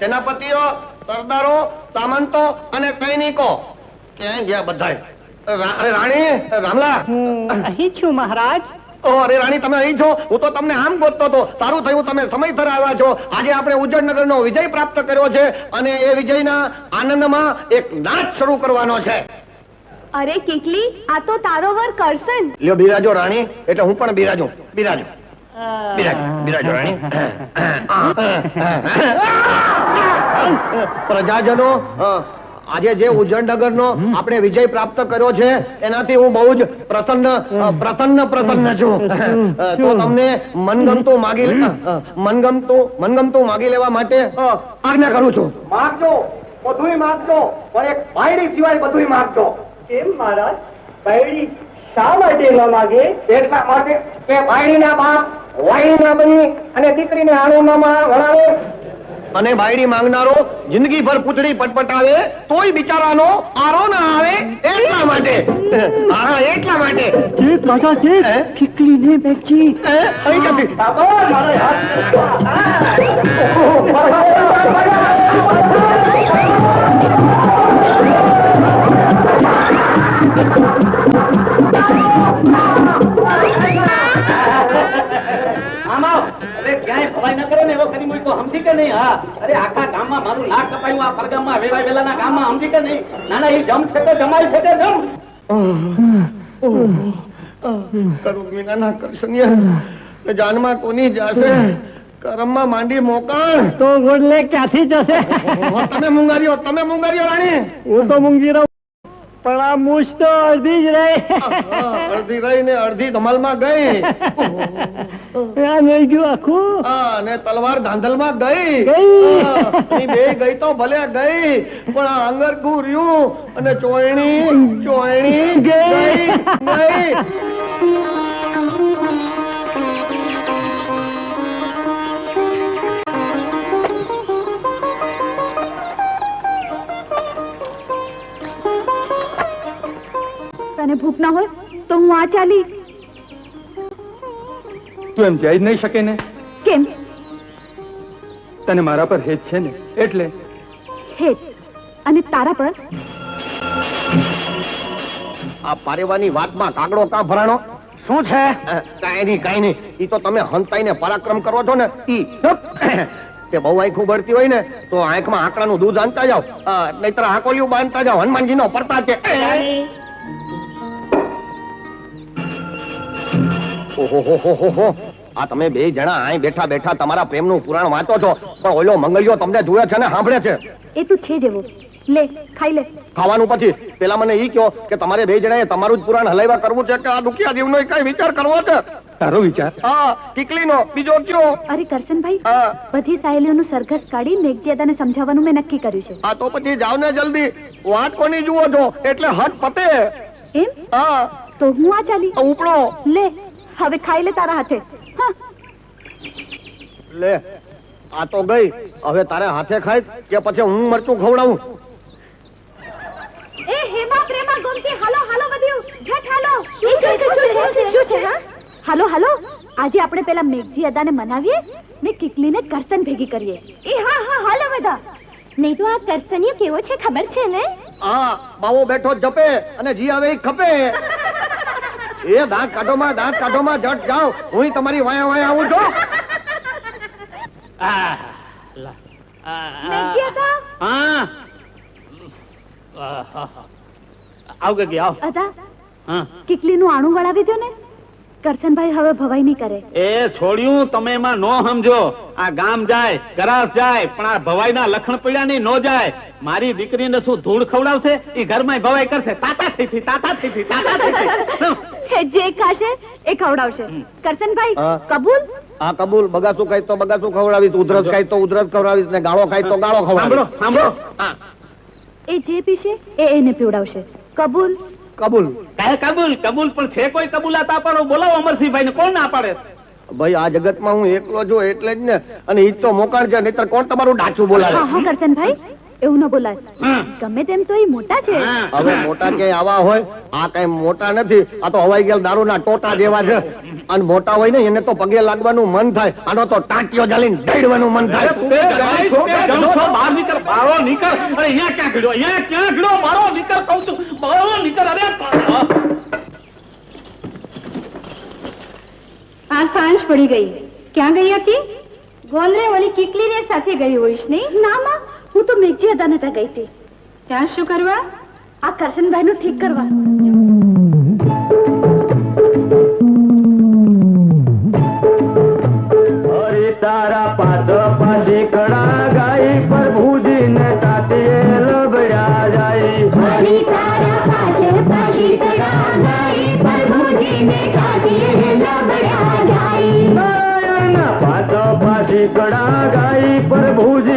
સેનાપતિઓ સરદારો સામંતો અને સૈનિકો. ક્યાંય ગયા બધા અરે રાણી રામલા. હું અહીં છું મહારાજ. ઓ અરે રાણી તમે અહીં છો? હું તો તમને આમ ગોતતો હતો. સારું થયું તમે સમયસર આવ્યા છો. આજે આપણે ઉજ્જૈનનગર નો વિજય પ્રાપ્ત કર્યો છે અને એ વિજયના આનંદમાં એક નાચ શરૂ કરવાનો છે. અરે કેટલી આ તો તારો વર કરસન લ્યો બિરાજો રાણી એટલે હું પણ બિરાજું બિરાજો. પ્રજાજનો આજે જે ઉજ્જૈનનગર નો આપણે વિજય પ્રાપ્ત કર્યો છે એનાથી હું બહુ જ પ્રસન્ન પ્રસન્ન પ્રસન્ન છું. તો તમને મનગમતું માગી મનગમતું મનગમતું માગી લેવા માટે આજ્ઞા કરું છું. માગજો બધું માગજો પણ એક બાયડી સિવાય બધું માગજો. કેમ મહારાજ? બૈરી શા માટે ન માગે? એટલા માટે કે બાયડીના બાપ વાઈના બની અને દીકરીને આણુમાં વળાવે અને બાયડી માંગનારો જિંદગીભર પૂતળી પટપટાવે તોય બિચારાનો આરો ના આવે એટલા માટે હા એટલા માટે જે રાજા છે? ખીકલીને બેચી હે? અહીં ક્યાંથી? આમાં હવે ક્યાંય ભવાઈ ન કરે ને એવો ખરી મૂકો. સમજી કે નહીં? હા. અરે આખા ગામમાં મારું નાક કપાયું આ પરગામમાં વેવાય વેલાના ગામમાં સમજી કે નહીં? ના ના એ જમ છે તો જમાય છે તે જમ. કરું જાનમાં કોની જાશે? કરમમાં માંડી મોકાણ. તો ગોડલે ક્યાંથી જશે? તમે મુંગારીઓ તમે મુંગારીઓ રાણી. હું તો મુંગી રહું. પણ આ મૂછ તો અડધી જ રહી. અડધી રહી ને અડધી ધમાલમાં ગઈ. આ નહીં ગયું આખું. હા ને તલવાર ધાંધલમાં ગઈ. ગઈ. બે ગઈ તો ભલે ગઈ પણ આ અંગરખું રહ્યું અને ચોયણી ચોયણી ગઈ ગઈ. ભૂખ ના હોય તો હું આ ચાલી. તું એમ જઈ જ નહીં શકે ને? કેમ? તને મારા પર હેત છે ને? એટલે? હેત. અને તારા પર? આ પારેવાની વાતમાં કાગડો કા ભરાણો? શું છે? કાંઈ નહીં કાંઈ નહીં. ઈ તો તમે હંતાઈને પરાક્રમ કરો છો ને ઈ તે બહુ આંખું બળતી હોય ને તો આંખમાં આંકડાનું દૂધ આંતા જાઓ. નહીતર આંકોલિયું બાંધતા જાઓ. હનુમાનજીનો પડતા છે ઓહોહોહોહો. આ તમે બે જણા અહીં બેઠા બેઠા તમારા પ્રેમનું પુરાણ વાંચો છો. પણ ઓલો મંગળિયો તમને જુએ છે ને સાંભળે છે. એ તું છે જેવો. લે ખાઈ લે. ખાવાનું પછી પેલા મને ઈ કયો કે તમારે બે જણાએ તમારું જ પુરાણ હલાવ્યા કરવું છે કે આ દુખિયા જીવનો કઈ વિચાર કરવો છે? તારો વિચાર? હા કીકલીનો બીજો કયો? અરે કરશનભાઈ બધી સાહેલીઓનું સરઘસ કાઢી મેઘજેદાને સમજાવવાનું મેં નક્કી કર્યું છે. આ તો પછી જાવ ને જલ્દી. વાત કોની જુઓ છો? એટલે હટ પતે. એમ? હા. તો હું આ ચાલી? ઉપડો. લે. હવે ખાઈ લે તારા હાથે. લે આ તો ગઈ. હવે તારે હાથે ખાઈ કે પછી હું મરચું ખવડાવું? એ હેમા પ્રેમા ગોમતી હાલો હાલો વધ્યું ઝટ હાલો. શું છે શું છે શું છે હા? હાલો હાલો. આજે આપણે પેલા મેઘજી અદાને મનાવીએ ને કિકલીને કરસન ભેગી કરીએ. એ હા હા હાલો બધા. નહીં તો આ કરસનિયો કેવો છે ખબર છે ને? હા બાવો બેઠો જપે અને જી આવે ખપે. એ દાંત કાઢોમાં દાંત કાઢોમાં જટ જાઓ. હું તમારી વાયા વાયા આવું છું. આવ કે આવ. કેટલી હા. કિકલીનું આણું વળાવી દો ને. કરસનભાઈ હવે ભવાઈ નહીં કરે. એ છોડ્યું તમે એમાં નો સમજો. આ ગામ જાય ગરાસ જાય પણ આ ભવાઈના લખણ પીડા ની નો જાય. મારી દીકરીને શું ધૂળ ખવડાવશે? એ ઘરમાં ભવાઈ કરશે. તાતા થઈ થી તાતા થઈ થી તાતા થઈ થી. જે ખાશે એ ખવડાવશે. કરશનભાઈ કબૂલ? હા કબૂલ. બગાસું ખાઈ તો બગાસું ખવડાવીશ ઉધરસ ખાઈ તો ઉધરસ ખવડાવીશ ને ગાળો ખાઈ તો ગાળો ખવડાવીશ. સાંભળો હા એ જે પીશે એ એને પીવડાવશે. કબૂલ? કબૂલ? કહે કબૂલ? કબૂલ પણ છે કોઈ કબૂલાત પાડો બોલાવો અમરસિંહભાઈ ને કોણ ના પાડે ભાઈ આ જગતમાં હું એકલો છું એટલે જ ને. અને ઈ જ તો મોકાણ છે નહીતર કોણ તમારું ડાચું બોલાવે? હા હા કરસનભાઈ એવું ન બોલાય. ગમે તેમ તો એ મોટા છે. હવે મોટા કે આવા હોય આ કઈ મોટા નથી. આ તો હવાઈ ગયેલ દારૂના ટોટા જેવા છે. અને મોટા હોય ને એને તો પગે લાગવાનું મન થાય. આનો તો ટાંટીઓ જાલીને દઈડવાનું મન થાય? બહાર નીકળ બારો નીકળ. અરે અહીંયા ક્યાં ગયો અહીંયા ક્યાં ગયો મારો નીકળ કહું છું મારો નીકળ અરે આ સાંજ પડી ગઈ. ક્યાં ગઈ હતી? ગોંદરે ઓલી કીકલીને સાથે ગઈ હોઈશ નહીં? ના માં. હું તો મેઘજી અદાને ત્યાં ગઈ હતી. ત્યાં શું કરવા? આ કરશનભાઈ નું ઠીક કરવા. તારા પાત પાસે કડા ગાય પ્રભુજી ને તાતે લબડ્યા જાય. હરી તારા પાછળ પાછી કડા ગાઈ પ્રભુજીને કાઢીએ લબડ્યા જાય. પાત પાસે કડા ગાય પ્રભુજી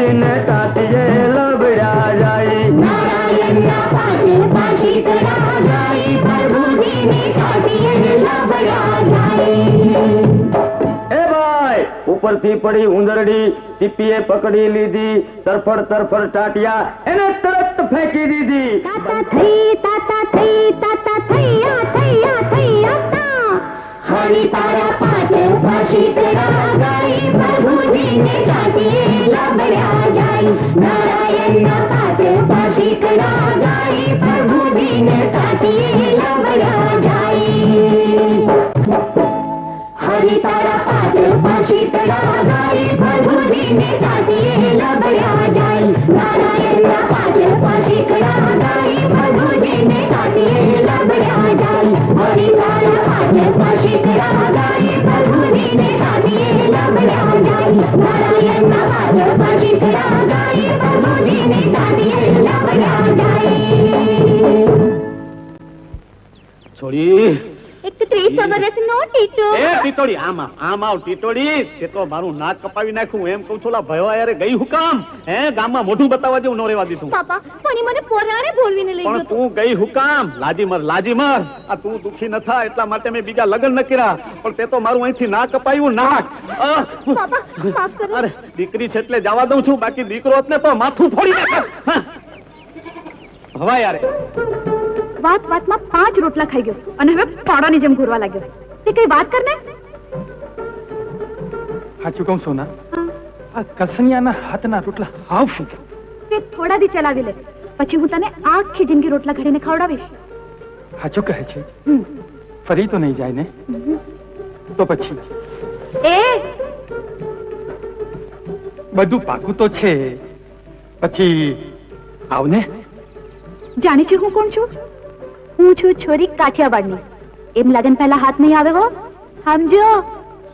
ઉપરથી પડી ઉંદરડી, ચીપીએ પકડી લીધી, તરફડ તરફડ ટાટિયા, એને તરત ફેંકી દીધી. થઈ, તાતા થઈ, તાતા થૈયા થૈયા. હરી તારા પાછળ પાછી કડા ગાઈ પ્રભુજીને કાઢીએ લબડ્યા જાય નારાયણના પાછળ પાછી કડા ગાઈ પ્રભુજીને કાઢીએ લબડ્યા જાય હરી તારા પાછળ પાછી કડા ગાઈ પ્રભુજીને કાઢીએ લબડ્યા જાય નારાયણના પાછળ પાછી કડા ગાઈ પ્રભુજીને કાઢીએ લબડ્યા જાય હરી તારા પાછળ પાછી કડા ગાઈ પ્રભુજીને કાઢીએ લબડ્યા જાય નારાયણના ત્રીસ નો ટીટો. એ ટીટોડી આમ આમ આવ ટીટોડી તે તો મારું નાક કપાવી નાખ્યું એમ કહું છું લા ભયો યારે ગઈ હું કામ? હે ગામમાં મોઢું બતાવવા જેવું ન રહેવા દીધું પાપા પણ મને પોરાણે બોલવીને લઈ ગયો તું. ગઈ હું કામ? લાજી મર લાજી મર. આ તું દુખી ન થા એટલા માટે મેં બીજા લગ્ન ન કર્યા. પણ તે તો મારું અહીંથી નાક કપાયું નાક. પાપા માફ કરો. અરે દીકરી છે એટલે જવા દઉં છું બાકી દીકરો ને તો માથું ફોડી નાખે. હા. હવા યારે વાત વાતમાં પાંચ રોટલા ખાઈ ગયો અને હવે પાડાની જેમ ઘૂરવા લાગ્યો. તે કઈ વાત કરને? હાચું કહું સોના આ કસનિયાના હાથના રોટલા હાવ ફૂંકે તે થોડા દી ચલાવી લે પછી હું તને આખી જિંદગી રોટલા ઘડીને ખવડાવીશ. હાચું કહે છે? ફરી તો નહીં જાય ને? તો પછી? એ? બધું પાકું તો છે. પછી આવને. જાણી છે હું કોણ છું? હું છું છોરી કાઠિયાવાડની. એમ લગન પહેલા હાથ નહીં આવે હો. સમજો?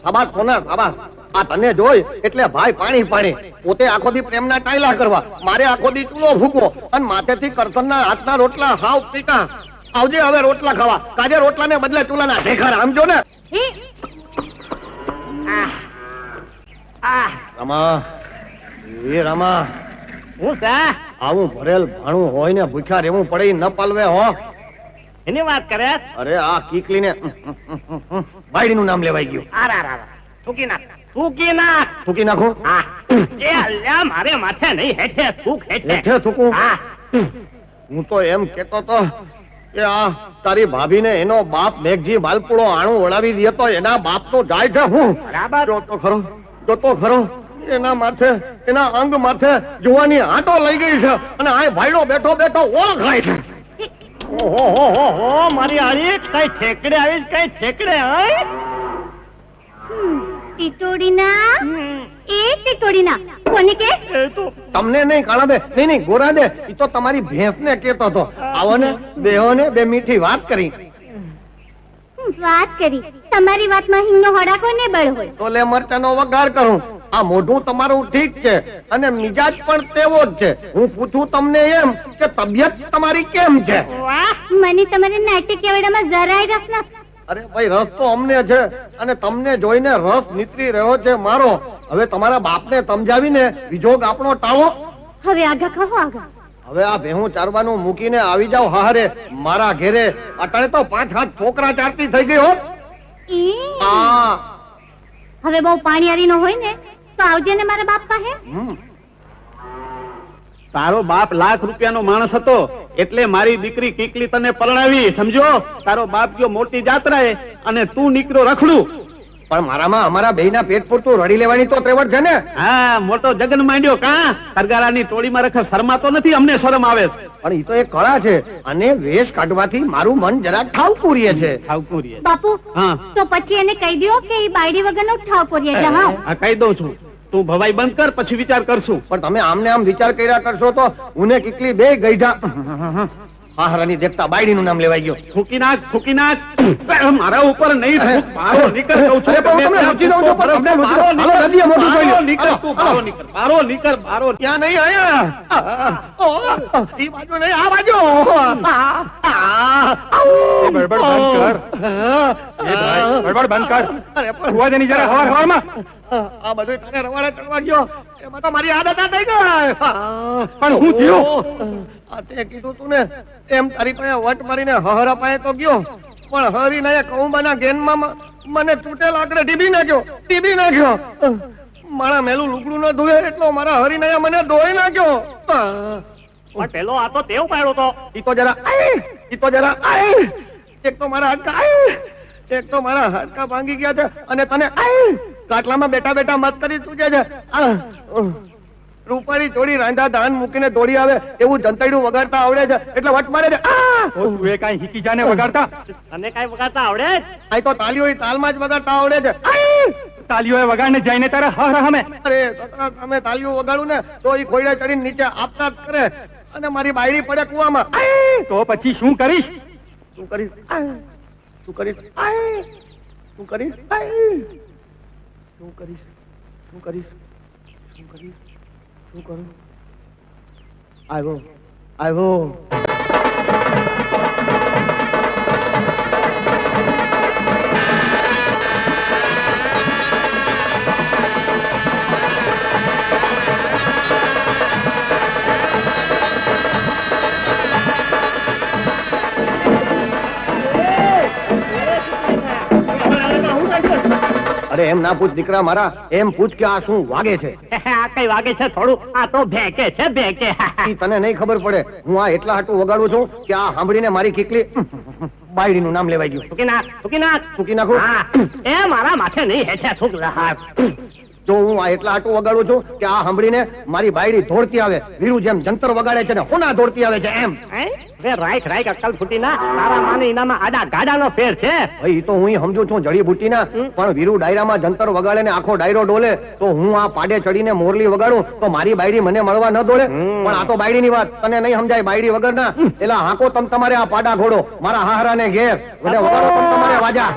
સાબાસ સોના સાબાસ. આ તને જોઈ એટલે ભાઈ પાણી પાણી. પોતે આખો દી પ્રેમના ટાયલા કરવા. મારે આખો દી ચૂલો ફૂકવો અને માથેથી કરતનના હાથના રોટલા હાવ પીકા આવજે હવે રોટલા ખાવા. કાજે રોટલાને બદલે ચૂલાના ઢેખર આમજો ને? રમા. એ રમા. હું સા? આવું ભરેલ ભાણું હોય ને ભૂખ્યા રહેવું પડે ન પાલવે હો. એની વાત કરે? અરે આ કીકલીને બાયડીનું નામ લેવાઈ ગયું. થૂકી નાખ. થૂકી નાખ. થૂકી નાખો. હા. એ અલ્યા મારે માથે નહીં હેઠે થૂક હેઠે. હેઠે થૂકું? હા. હું તો એમ કેતો તો કે આ તારી ભાભીને એનો બાપ મેઘજી માલપુડો આણું વળાવી દે તો એના બાપ તો જાય છે હું. બરાબર. જોતો ખરો જોતો ખરો. એના માથે એના અંગ માથે જોવાની આંટો લઈ ગઈ છે અને આ ભાઈડો બેઠો બેઠો ઓળખાય છે. ઓહો હો હો હો મારી આરી કઈ ઠેકડે આવી કઈ ઠેકડે હઈ ટીટોડીના? એ ટીટોડીના. કોને કે? એ તો તમને નહીં કાળા દે. નહીં નહીં ગોરા દે. એ તો તમારી ભેંસ ને કેતો હતો આવો ને દેહો ને બે મીઠી વાત કરી. વાત કરી. તમારી વાતમાં હિંગનો હડાકો ને બળ હોય. તો લે મરચાનો વઘાર કરું. આ મોઢું તમારું ઠીક છે અને મિજાજ પણ તેવો જ છે. હું પૂછું તમને એમ કે તબિયત તમારી કેમ છે? મને તમારે નાટ્ય કેવડામાં જરાય રસ નથી. અરે ભાઈ રસ તો અમને છે અને તમને જોઈને રસ નીતરી રહ્યો છે મારો. હવે તમારા બાપને સમજાવીને વિજોગ આપણો ટાળો. હવે આગા કહો આગા. હવે આ ભેહું ચારવાનું મૂકીને આવી જાવ હારે મારા ઘેરે અટાણે તો પાંચ હાથ છોકરા ચારતી થઈ ગઈ હો. આ હવે બહુ પાણી આરી નો હોય ને? તો આવજે ને મારા બાપ પાસે. તારો બાપ લાખ રૂપિયાનો માણસ હતો એટલે મારી દીકરી કીકલી તને પરણાવી સમજો? તારો બાપ ગયો મોટી જાત્રાએ અને તું નીકળ્યો રખડું. પણ મારામાં અમારા બેયના પેટ પૂરતું રડી લેવાની તો ત્રેવડ છે ને? હા મોટો જગન માંડ્યો કા? સરગારાની ટોળીમાં રખડ શરમાતો નથી અમને શરમ આવે છે. પણ એ તો એક કળા છે અને વેશ કાઢવાથી મારું મન જરા ઠાવકું રહે છે. ઠાવકું રે. બાપુ હા. તો પછી એને કહી દો કે એ બાયડી વગરનો ઠાવ પોરી એટલે હા કહી દઉં છું. તું ભવાઈ બંધ કર, પછી વિચાર કરશું. પણ તમે આમને આમ વિચાર કર્યા કરશો તો ઉને કીકલી બે ગઈઢા આહારાની બાયડી નું નામ લેવાઈ ગયું થૂકી નાખ થૂકી નાખ મારા ઉપર નહીં થૂક. મારો નીકળ કહું છું તમને લૂંટી દઉં છું, તમને મારો. નીકળ. ધોઈ લો. બારો નીકળ તું, બારો નીકળ મારો નીકળ મારો ત્યાં નહીં આયા ઈ બાજુ નહીં આ બાજુ બડબડ બંધ કર. એ ભાઈ, બડબડ બંધ કર. અરે પણ સુવા દેની જરા હવાર હવારમાં. આ બધું તને રવાડે ચડવા ગયો એમાં તો મારી આદત થઈ ગઈ. પણ હું થયો? આ તે કીધું તું ને એમ તારી પાસે વટ મારીને હહરા પાસે તો ગયો. પણ હરી ના કૌંબાના ગેનમાં મને તૂટેલ આકડે ટીબી નાખ્યો. ટીબી નાખ્યો. મારા મેલું લુગડું ન ધોયે એટલો મારા હરીનયા મને ધોઈ નાખ્યો. પણ પેલો આ તો તેવ પાડ્યો તો. ઈ તો જરા આઈ ઈ તો જરા આઈ. એક તો મારા હાડકા આઈ એક તો મારા હાડકા ભાંગી ગયા છે અને તને આય કાટલામાં બેઠા બેઠા મત કરી તું છે. રૂપાળી જોડી રાંધા ધાન મૂકીને દોડી આવે એવું જંતૈડું વગાડતા આવડે છે. એટલે વટ મારે છે. આ! ઓ, તું એ કઈ હિકી જાને વગાડતા? અને કઈ વગાડતા આવડે આ તો તાલીઓ તાલમાં જ વગાડતા આવડે છે. તાલીઓ વગાડને જઈને તારે હર હમે. અરે સતરા સામે તાલીઓ વગાડું ને તો એ ખોયડે ચડીને નીચે આપતા જ કરે. અને મારી બાયડી પડે કુવામાં. તો પછી શું કરીશ? શું કરીશ? શું કરીશ? શું કરીશ? તું કરીશ શું કરીશ શું કરીશ શું કરું. આવ્યો આવ્યો અરે એમ ના પૂછ દીકરા મારા એમ પૂછ કે આ શું વાગે છે? આ કઈ વાગે છે? થોડું આ તો ભેકે છે ભેકે. તને નહીં ખબર પડે. હું આ એટલા હાટું વગાડું છું કે આ સાંભળીને મારી કીકલી બાયડીનું નામ લેવાઈ ગયું. થૂકી નાખ સુકી નાખ એ મારા માથે નહીં હેઠે થૂક જો હું આ એટલા હાટું વગાડું છું કે આ સાંભળીને મારી બાયડી દોડતી આવે. વીરુ જેમ જંતર વગાડે છે ને હોના દોડતી આવે છે એમ. વે રાઈટ અક્કલ ફૂટી ના તારા માને ઇનામાં આડા ગાડાનો ફેર છે. ભાઈ તો હું સમજુ છું જડીબુટ્ટીના પણ વીરુ ડાયરામાં જંતર વગાડે ને આખો ડાયરો ડોલે તો હું આ પાડે ચડીને મોરલી વગાડું તો મારી બાયડી મને મળવા ન દોડે. પણ આ તો બાયડી ની વાત. તને નહીં સમજાય બાયડી વગર ના એટલે હાંકો તમ તમારે આ પાડા ઘોડો. મારા હાહરાને ઘેર. એટલે વગાડો તમ તમારે વાજા.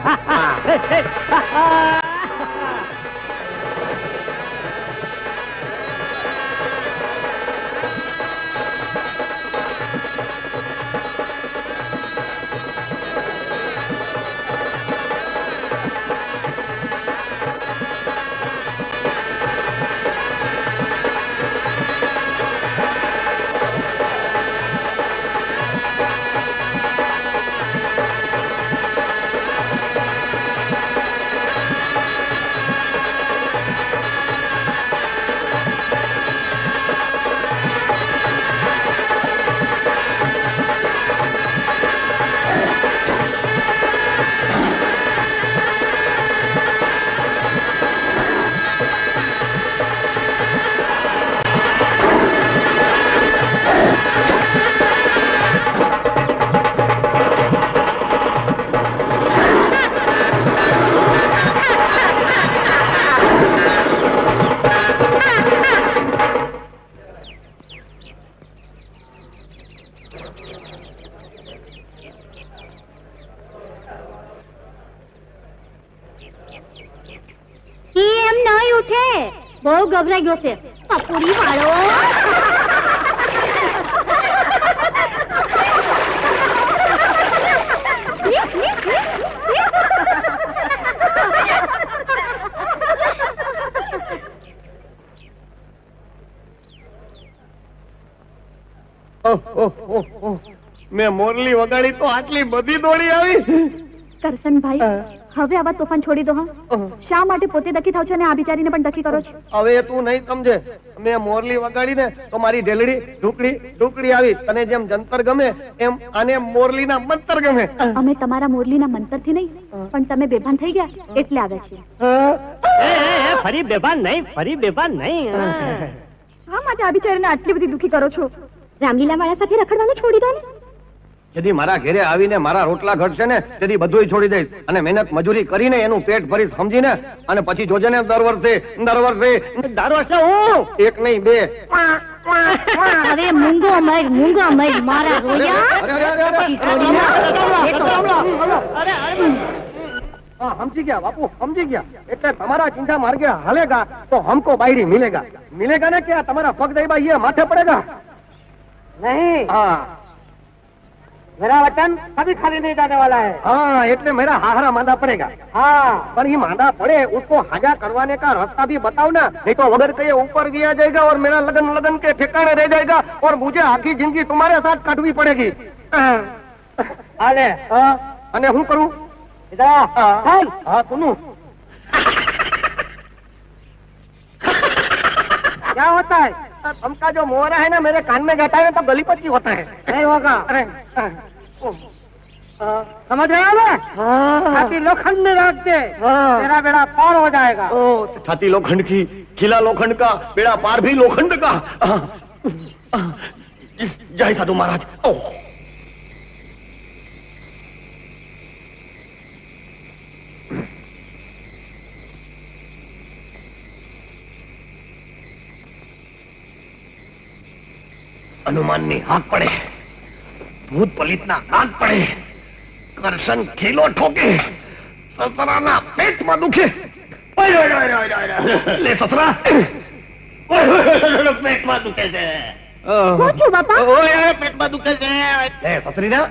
ગભરાઈ ગયો છે પપુડી વાળો ઓહ, ઓહ, ઓહ, ઓહ. મેં મોરલી વગાડી તો આટલી બધી દોડી આવી કરસનભાઈ હવે આવા તોફાન છોડી દો હા? શા માટે પોતે દખી થાવ છો અને આ બિચારીને પણ દખી કરો છો? હવે તું નહીં સમજે. મેં મોરલી વગાડીને તો મારી ઢેલડી ઢુકડી ઢુકડી આવી. તને જેમ જંતર ગમે એમ આને મોરલીના મંતર ગમે. અમે તમારા મોરલીના મંતરથી નહીં પણ તમે બેભાન થઈ ગયા એટલે આવ્યા છીએ. ફરી બેભાન નહીં ફરી બેભાન નહીં. શા માટે આ બિચારીને આટલી બધી દુખી કરો છો? રામલીલા વાળા સાથે રખડવાનું છોડી દો ને. જેથી મારા ઘેરે આવીને મારા રોટલા ઘટશે ને તેથી બધું છોડી દઈશ. અને મહેનત મજૂરી કરીને એનું પેટ ભરી સમજીને? અને પછી જોજે ને દર વર્ષે દર વર્ષે. દર વર્ષે હું? એક નહીં બે. અરે મૂંગો મય મૂંગો મય મારા રોયા? સમજી ગયા બાપુ સમજી ગયા. એટલે તમારા ચિંતા માર્ગે હાલેગા તો હમકો બાયરી મિલેગા. મિલેગા ને કે તમારા પગ દઈબા માથે પડેગા? નહીં. હા. मेरा वतन कभी खाली नहीं जाने वाला है हाँ એટલે मेरा हाहरा मांदा पड़ेगा हाँ पर ये मांदा पड़े उसको हाजा करवाने का रास्ता भी बताओ ना नहीं तो वगैर कहे ऊपर दिया जाएगा और मेरा लगन लगन के ठिकाने रह जाएगा और मुझे आखी जिंदगी तुम्हारे साथ काटवी पड़ेगी आले हाँ, અને હું કરું इधर आ। हाँ, चल हाँ सुनू क्या होता है हमका जो मोहरा है ना मेरे कान में जाता है तो गली पच्ची होता है नहीं होगा अरे हाँ, हाँ, समझ रहे हो ना छाती लोखंड में रख दे हाँ। तेरा बेड़ा पार हो जाएगा ओ छाती लोखंड की किला लोखंड का बेड़ा पार भी लोखंड का हाँ, हाँ, जय साधु महाराज હનુમાનની હાક પડે ભૂત પલિતના હાથ પડે કરશન ખીલો ઠોકે સસરાના પેટમાં દુખે લે સસરા પેટમાં દુખે છે પેટમાં દુખે છે સસરી ના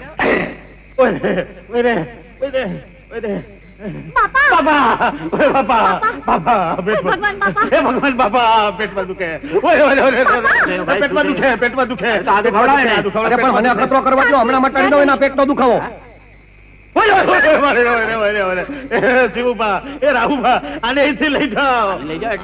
મને ખતરો કરવા હમણાં મટાડી દો એના પેટનો દુખાવો એ રાહુભા આને અહીંથી લઈ જાઓ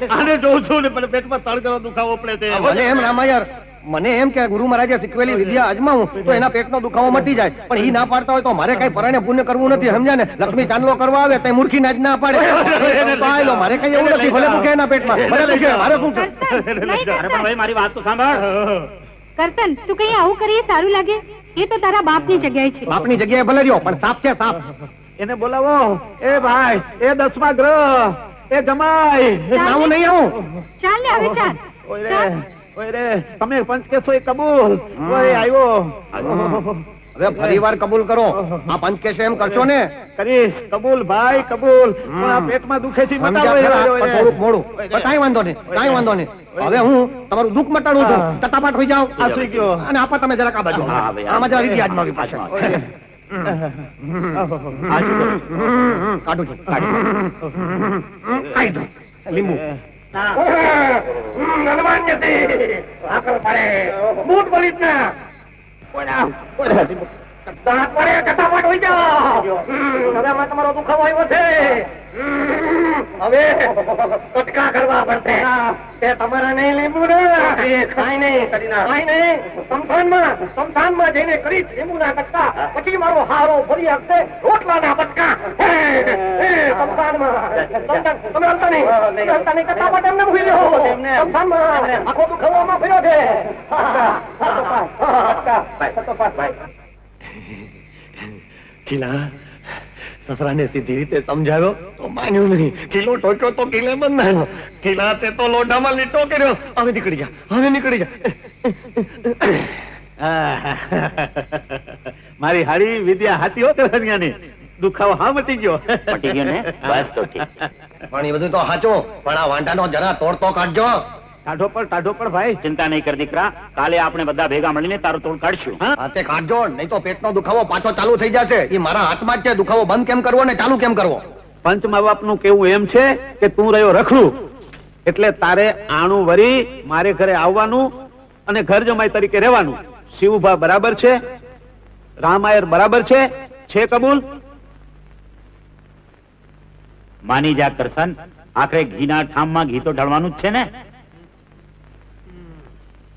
આને જોઉં છું ને પણ પેટમાં તળગરો દુખાવો પડે છે એમ રામાયણ મને એમ કે ગુરુ મહારાજે શીખવેલી વિદ્યા અજમાવું તો એના પેટનો દુખાવો મટી જાય. પણ એ ના પાડતા હોય તો મારે કઈ પરાણે પુણ્ય કરવું નથી સમજ્યા ને? લક્ષ્મી ચાંદલો કરવા આવે તો મૂર્ખી ના જ ના પાડે. મારે કઈ એવું નથી ભલે દુખે એના પેટમાં. ભલે દુખે મારે શું ભાઈ મારી વાત તો સાંભળ. કરસન તું કઈ આવું કરીએ સારું લાગે? એ તો તારા બાપની જગ્યાએ છે. બાપની જગ્યાએ ભલે રહ્યો પણ સાપ છે સાપ. એને બોલાવો. એ ભાઈ એ દસમા ગ્રહ એ જમાય આવું નહીં આવું. ચાલ ને હવે ચાલ. તમે પંચ કેસો એ કબૂલ. આવ્યો હવે ફરી વાર કબૂલ કરો. આ પંચ કેસો એમ કરશો ને? કરીશ. કબૂલ ભાઈ કબૂલ. પણ આ પેટમાં દુખે છે થોડુંક મોડું. કાંઈ વાંધો નહીં કાંઈ વાંધો નહીં. હવે હું તમારું દુઃખ મટાડું છું. તટાપાટ હોઈ જાઓ. આ સુઈ ગયો. અને આપા તમે જરાક આ બાજુ. આમાં જરા વિધિ આજમાવી શું કાઢું છું કાઢું કાઢી દો લીંબુ. Alamannya sih. Lapar pare. Mood balik nah. Kau nak? Kau દાંત પડે કટાપટ હોઈ જાઓ હવે આમાં તમારો દુખાવો આવ્યો છે હવે કટકા કરવા પડશે તે તમારા નહીં લીંબુ ને કાંઈ નહીં કાંઈ નહીં જઈને કટકા પછી મારો હારો ફરી આપશે બટકા હે, સમસાનમાં સમસાન, તમે હલતા નહીં હલતા નહીં કટાપટ એમને મૂકી દો સમસાનમાં આખો દુખાવો આમાં ફર્યો છે હા. કિલા સસરાને સીધી રીતે સમજાવ્યો? તો માન્યું નહીં. કિલો ટોક્યો તો કિલે બંધાયો. કિલા તે તો લોઢામાં લીટો કર્યો. હવે નીકળી જા હવે નીકળી જા મારી હારી વિદ્યા હાચી હોત કલ્યાણી દુખાવો હા મટી ગયો. મટી ગયો ને? બસ તો ઠીક. પણ એ બધું તો સાચું પણ આ વાંટાનો જરા તોડ તો કાઢજો. ટાઢો પણ ટાઢો પણ ભાઈ. ચિંતા નહીં કર દીકરા. કાલે આપણે બધા ભેગા મળીને તારો તોડ કાઢશું. હા? હાથે કાઢજો નહીં તો પેટનો દુખાવો પાછો ચાલુ થઈ જશે. એ મારા હાથમાં જ છે. દુખાવો બંધ કેમ કરવો ને ચાલુ કેમ કરવો? પંચ મા બાપનું કેવું એમ છે કે તું રહ્યો રખડું. એટલે તારે આણું વરી મારે ઘરે આવવાનું અને ઘર જમાઈ તરીકે રહેવાનું. શિવભા બરાબર છે. રામાયર બરાબર છે. છે કબૂલ? માની જા કરશન. આખરે ઘીના ઠામમાં ઘી તો ઢળવાનું જ છે ને?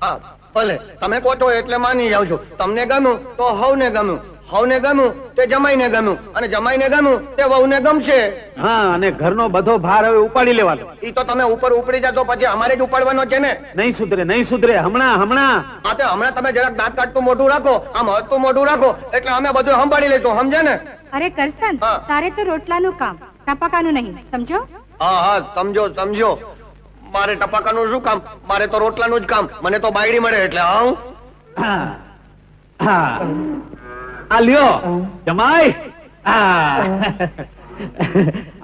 હા ભલે. તમે કહો છો એટલે માની જાવ છો તમને ગમ્યું તો હવને ગમ્યું. હવને ગમ્યું તે જમાઈને ગમ્યું. અને જમાઈને ગમ્યું તે વહુને ગમશે. હા અને ઘરનો બધો ભાર હવે ઉપાડી લેવાનો. ઈ તો તમે ઉપર ઉપડી જાતો પછી અમારે જ ઉપાડવાનો છે ને? નહીં સુધરે નહીં સુધરે. હમણાં હમણાં. હા તે હમણાં તમે જરાક દાંત કાઢતું મોઢું રાખો. આમ હસતું મોઢું રાખો. એટલે અમે બધું સંભાળી લઈશું સમજે ને? અરે કરસન તારે તો રોટલાનું કામ ટપકાનું નહીં સમજો? હા હા સમજો સમજો. મારે ટપાકાનું શું કામ? મારે તો રોટલાનું જ કામ. મને તો બાયડી મળે એટલે હા. આ લ્યો. જમાઈ.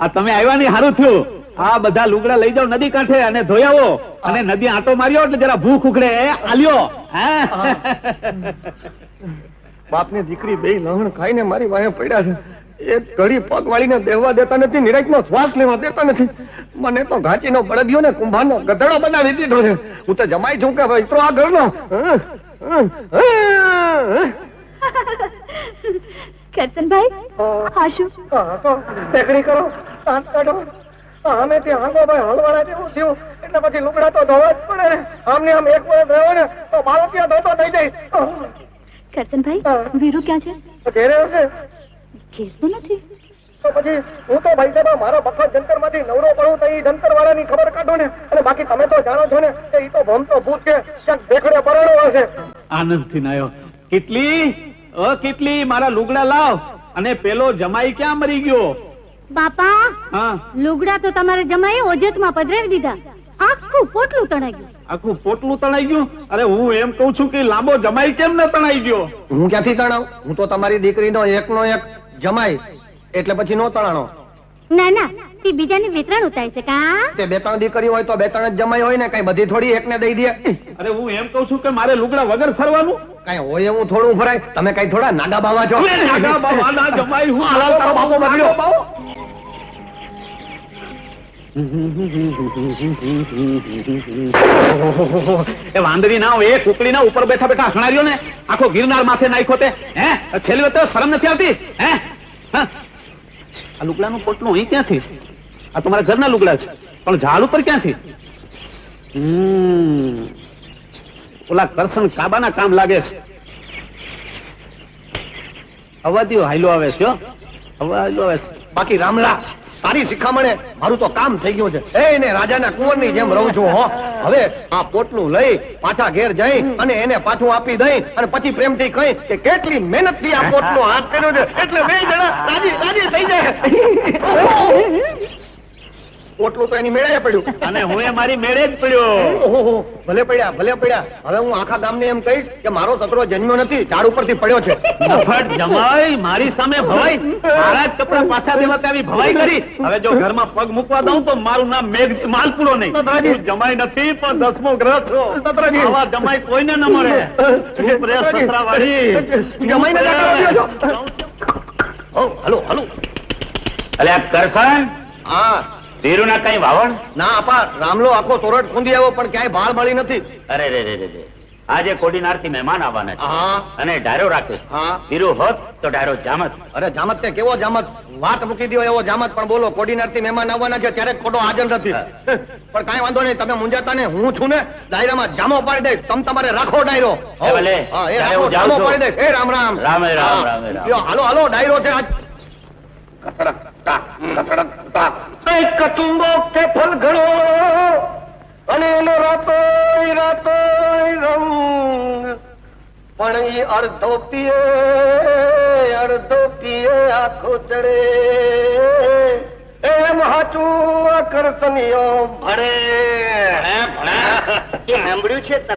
આ તમે આવ્યા નહીં સારું થયું. આ બધા લુગડા લઈ જાઓ નદી કાંઠે અને ધોઈ આવો. અને નદી આંટો માર્યો એટલે જરા ભૂખ ઉખડે. આ લ્યો. હા. બાપની દીકરી બે લહણ ખાઈને મારી વાહે પડ્યા છે. એક કડી પગ વાળીને બેહવા દેતા નથી નિરાજનો શ્વાસ લેવા દેતા નથી. મને તો ઘાંચીનો બળદિયો ને કુંભારનો ગધડો બનાવી દીધો છે. હું તો જમાઈ છું કે ભાઈ તો આ ઘરનો. હં. શું? ટેકડી કરો શાંત કાઢો. અમે ત્યાં હાંગો ભાઈ હલવાડા જેવું થયું. એટલે પછી લુગડા તો ધોવા જ પડે. ને આમને આમ એક વર્ષ રહ્યો ને તો બાળકિયા ધોતો થઈ જાય? કરતનભાઈ વીરુ ક્યાં છે? ઘેરે હશે ઘેર નથી? તો પછી હું તો ભાઈ સાહેબ મારા બખત જંતરમાંથી નવરો પડું તો એ જંતર વાળાની ખબર કાઢો ને. અને બાકી તમે તો જાણો છો ને કે એ તો ભમતો ભૂત છે. ક્યાંક દેખડે પરણો હશે. આનંદથી નાયો. કેટલી? અ કેટલી? મારા લુગડા લાવ. અને પેલો જમાઈ ક્યાં મરી ગયો? બાપા હા? લુગડા તો તમારે જમાઈ ઓજતમાં પધરાવી દીધા. આખું પોટલું તણાઈ ગયું. આખું પોટલું તણાઈ ગયું? અરે હું એમ કઉ છું કે લાંબો જમાઈ કેમ ન તણાઈ ગયો? હું ક્યાંથી તણાવ? હું તો તમારી દીકરીનો એકનો એક જમાઈ એટલે પછી નો તણાણો ના ના તે બીજાની વિતરણ ઉતાય છે કા? તે બે ત્રણ દીકરી હોય તો બે ત્રણ જ જમાઈ હોય ને કઈ બધી થોડી એકને દઈ દે. અરે હું એમ કહું છું કે મારે લુગડા વગર ફરવાનું? કઈ હોય હું થોડું ફરાય? તમે કઈ થોડા નાગા બાવા છો? નાગા બાવા ના જમાઈ હું. હાલાલ તારો બાપો બગડ્યો. એ વાંદરી ના એ કુકડી ના ઉપર બેઠા બેઠા હણાર્યો ને આખો ગિરનાર માથે નાખ્યો તે. હે? છેલ્લી વખતે શરમ નથી આવતી હે? આ લુગડાનું પોટલું અહીં ક્યાંથી? આ તમારા ઘરના લુગડા છે. પણ ઝાડ ઉપર ક્યાંથી. ઓલા કરશન કાબાના કામ લાગે છે. અવાદીઓ હાઈલો આવે છે. હવે આવે છે. બાકી રામલા. તારી શિખામણે મારું તો કામ થઈ ગયું છે. એ ને રાજાના કુંવરની જેમ રહું છું, હો. હવે આ પોટલું લઈ પાછા ઘેર જઈ અને એને પાછું આપી દઈ અને પછી પ્રેમથી કહી કે કેટલી મહેનતથી આ પોટલું હાથ કર્યો છે. એટલે બે જણા રાજી રાજી થઈ જાય. પોટલું તો એની મેળે પડ્યું. અને હું એ મારી મેળે જ પડ્યો. ભલે પડ્યા ભલે પડ્યા. હવે હું આખા ગામને એમ કહીશ કે મારો સસરો જન્મ્યો નથી ઝાડ ઉપરથી પડ્યો છે. નફટ જમાઈ મારી સામે ભવાઈ. મારા જ કપડા પાછા દેવા આવી ભવાઈ કરી. હવે જો ઘરમાં પગ મૂકવા દઉં તો મારું નામ મેઘ માલપુરો નહીં. જમાઈ નથી પણ દસમો ગ્રહ છો. આવા જમાઈ કોઈને ન મળે. ચૂપ રે સસરાવાળી. જમાઈને. હો, હલો હલો. અલે આ કરશન વીરુના કઈ વાવણ? ના આપા રામલો આખો તોરટ ખૂંદી આવ્યો પણ ક્યાંય ભાળ મળી નથી. અરે રે રે રે આજે કોડીનારથી મહેમાન આવવાના છે. હા. અને ડાયરો રાખે છે. હોત તો ડાયરો જામત. અરે જામત તે કેવો જામત? વાત મૂકી દો એવો જામત પણ બોલો કોડીનારથી મહેમાન આવવાના છે ત્યારે ખોટો હાજર નથી. પણ કઈ વાંધો નહીં તમે મુંજાતા ને હું છું ને ડાયરામાં જામો પાડી દઈશ. તમ તમારે રાખો ડાયરો. જામો પાડી દઈશ. હે રામ રામ. રામ. રામ રામ. હાલો હાલો ડાયરો છે આજ. એક કચુંબો કે ફલઘડો અને એનો રાતો રાતો રંગ પણ એ અડધો પીએ અડધો પીએ આખો ચડે. એમ હાચું કરતનીઓ ભણે. એ સાંભળ્યું છે